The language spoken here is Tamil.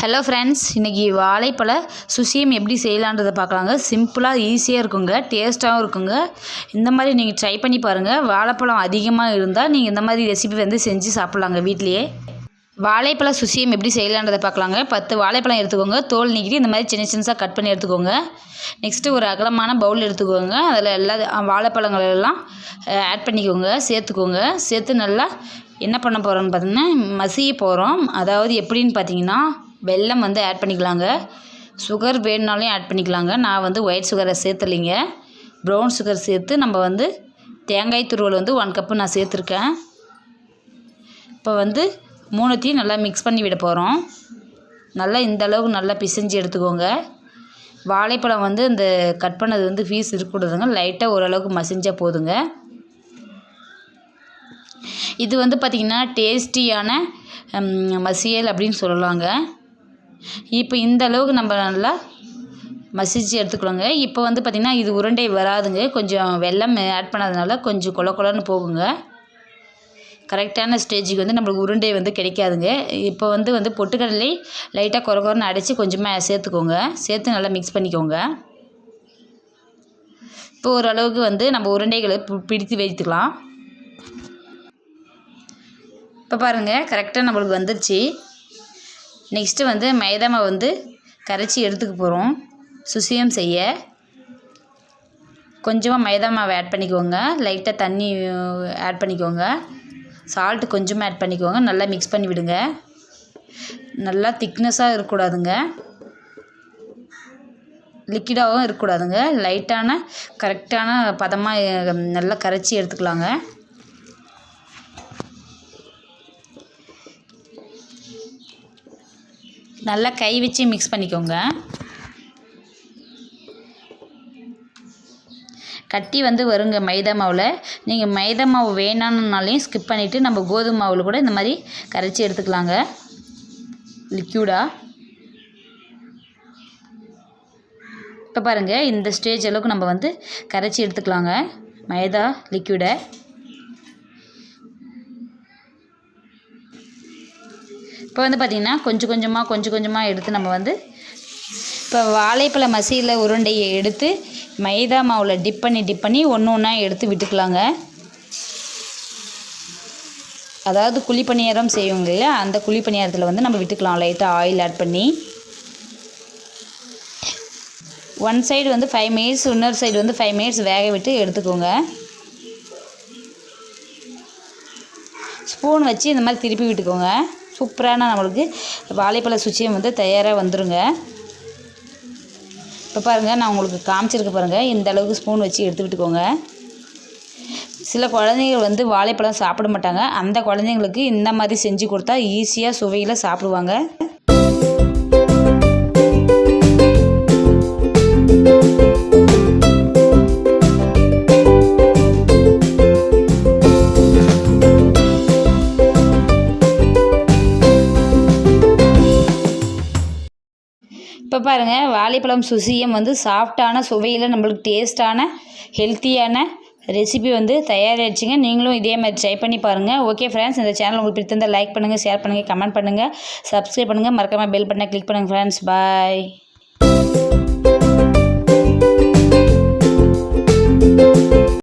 ஹலோ ஃப்ரெண்ட்ஸ் இன்றைக்கி வாழைப்பழ சுசியம் எப்படி செய்யலான்றதை பார்க்கலாங்க. சிம்பிளாக ஈஸியாக இருக்குங்க. டேஸ்ட்டாகவும் இருக்குங்க. இந்த மாதிரி நீங்கள் ட்ரை பண்ணி பாருங்கள் வாழைப்பழம் அதிகமாக இருந்தால் நீங்கள் இந்த மாதிரி ரெசிபி வந்து செஞ்சு சாப்பிட்லாங்க வீட்லேயே. வாழைப்பழ சுசியம் எப்படி செய்யலான்றதை பார்க்கலாங்க. பத்து வாழைப்பழம் எடுத்துக்கோங்க. தோல் நீக்கிட்டு இந்த மாதிரி சின்ன சின்னதாக கட் பண்ணி எடுத்துக்கோங்க. நெக்ஸ்ட்டு ஒரு அகலமான பவுல் எடுத்துக்கோங்க. அதில் எல்லா வாழைப்பழங்களெல்லாம் ஆட் பண்ணிக்கோங்க. சேர்த்துக்கோங்க. சேர்த்து நல்லா என்ன பண்ண போகிறோன்னு பார்த்தீங்கன்னா மசிய போகிறோம் அதாவது எப்படின்னு பார்த்தீங்கன்னா வெல்லம் வந்து ஆட் பண்ணிக்கலாங்க. சுகர் வேணுனாலையும் ஆட் பண்ணிக்கலாங்க. நான் வந்து ஒயிட் சுகரை சேர்த்துலிங்க. ப்ரௌன் சுகர் சேர்த்து நம்ம வந்து தேங்காய் துருவல் வந்து ஒன் கப்பு நான் சேர்த்துருக்கேன். இப்போ வந்து மூணுத்தையும் நல்லா மிக்ஸ் பண்ணி விட போகிறோம் நல்லா இந்த அளவுக்கு நல்லா பிசைஞ்சு எடுத்துக்கோங்க. வாழைப்பழம் வந்து இந்த கட் பண்ணது வந்து ஃபீஸ் இருக்கக்கூடாதுங்க. லைட்டாக ஓரளவுக்கு மசிஞ்சால் போதுங்க. இது வந்து பார்த்திங்கன்னா டேஸ்டியான மசியல் அப்படின்னு சொல்லலாங்க. இப்போ இந்த அளவுக்கு நம்ம நல்லா மசிச்சு எடுத்துக்கலாங்க இப்போ வந்து பார்த்திங்கன்னா இது உருண்டை வராதுங்க. கொஞ்சம் வெள்ளம் ஆட் பண்ணாதனால கொஞ்சம் கொல கொலன்னு போகுங்க. கரெக்டான ஸ்டேஜுக்கு வந்து நம்மளுக்கு உருண்டை வந்து கிடைக்காதுங்க. இப்போ வந்து வந்து பொட்டுக்கடலை லைட்டாக குறை குறைன்னு அடித்து கொஞ்சமாக சேர்த்துக்கோங்க. சேர்த்து நல்லா மிக்ஸ் பண்ணிக்கோங்க. இப்போ ஓரளவுக்கு வந்து நம்ம உருண்டைகளை பிடித்து வைத்துக்கலாம். இப்போ பாருங்கள் கரெக்டாக நம்மளுக்கு வந்துருச்சு. நெக்ஸ்ட்டு வந்து மைதா மாவு வந்து கரைச்சி எடுத்துக்க போகிறோம் சுசியம் செய்ய. கொஞ்சமாக மைதா மாவு ஆட் பண்ணிக்கோங்க லைட்டாக தண்ணி ஆட் பண்ணிக்கோங்க. சால்ட்டு கொஞ்சமாக ஆட் பண்ணிக்கோங்க. நல்லா மிக்ஸ் பண்ணி விடுங்க. நல்லா திக்னஸாக இருக்கக்கூடாதுங்க. லிக்விடாகவும் இருக்கக்கூடாதுங்க. லைட்டான கரெக்டான பதமாக நல்லா கரைச்சி எடுத்துக்கலாங்க. நல்லா கை வச்சு மிக்ஸ் பண்ணிக்கோங்க. கட்டி வந்து வருங்க மைதா மாவில். நீங்கள் மைதா மாவு வேணான்னாலையும் ஸ்கிப் பண்ணிவிட்டு நம்ம கோதுமை மாவில் கூட இந்த மாதிரி கரைச்சி எடுத்துக்கலாங்க. லிக்யூடாக இப்போ பாருங்கள் இந்த ஸ்டேஜ் அளவுக்கு நம்ம வந்து கரைச்சி எடுத்துக்கலாங்க. மைதா லிக்யூடை இப்போ வந்து பார்த்திங்கன்னா கொஞ்சம் கொஞ்சமாக கொஞ்சம் கொஞ்சமாக எடுத்து நம்ம வந்து இப்போ வாழைப்பழ மசியில் உருண்டையை எடுத்து மைதா மாவில் டிப் பண்ணி டிப் பண்ணி ஒன்று ஒன்றா எடுத்து விட்டுக்கலாங்க. அதாவது குழி பணியாரம் செய்வோங்க இல்லையா? அந்த குழி பணியாரத்தில் வந்து நம்ம விட்டுக்கலாம். லைட்டாக ஆயில் ஆட் பண்ணி. ஒன் சைடு வந்து ஃபைவ் மினிட்ஸ் இன்னொரு சைடு வந்து ஃபைவ் மினிட்ஸ் வேக விட்டு எடுத்துக்கோங்க. ஸ்பூன் வச்சு இந்த மாதிரி திருப்பி விட்டுக்கோங்க. சூப்பரான நம்மளுக்கு வாழைப்பழ சுச்சியம் வந்து தயாராக வந்துடுங்க இப்போ பாருங்கள் நான் உங்களுக்கு காமிச்சிருக்க பாருங்கள் இந்த அளவுக்கு ஸ்பூன் வச்சு எடுத்துக்கிட்டுக்கோங்க சில குழந்தைகள் வந்து வாழைப்பழம் சாப்பிட மாட்டாங்க. அந்த குழந்தைங்களுக்கு இந்த மாதிரி செஞ்சு கொடுத்தா ஈஸியாக சுவையில் சாப்பிடுவாங்க. இப்போ பாருங்கள் வாழைப்பழம் சுசியம் வந்து சாஃப்டான சுவையில் நம்மளுக்கு டேஸ்ட்டான ஹெல்த்தியான ரெசிபி வந்து தயாராகிடுச்சிங்க நீங்களும் இதே மாதிரி ட்ரை பண்ணி பாருங்கள் ஓகே ஃப்ரெண்ட்ஸ் இந்த சேனல் உங்களுக்கு பிடித்திருந்தால் லைக் பண்ணுங்கள் ஷேர் பண்ணுங்கள் கமெண்ட் பண்ணுங்கள் சப்ஸ்கிரைப் பண்ணுங்கள் மறக்காமல் பெல் பண்ணால் கிளிக் பண்ணுங்கள் ஃப்ரெண்ட்ஸ் பாய்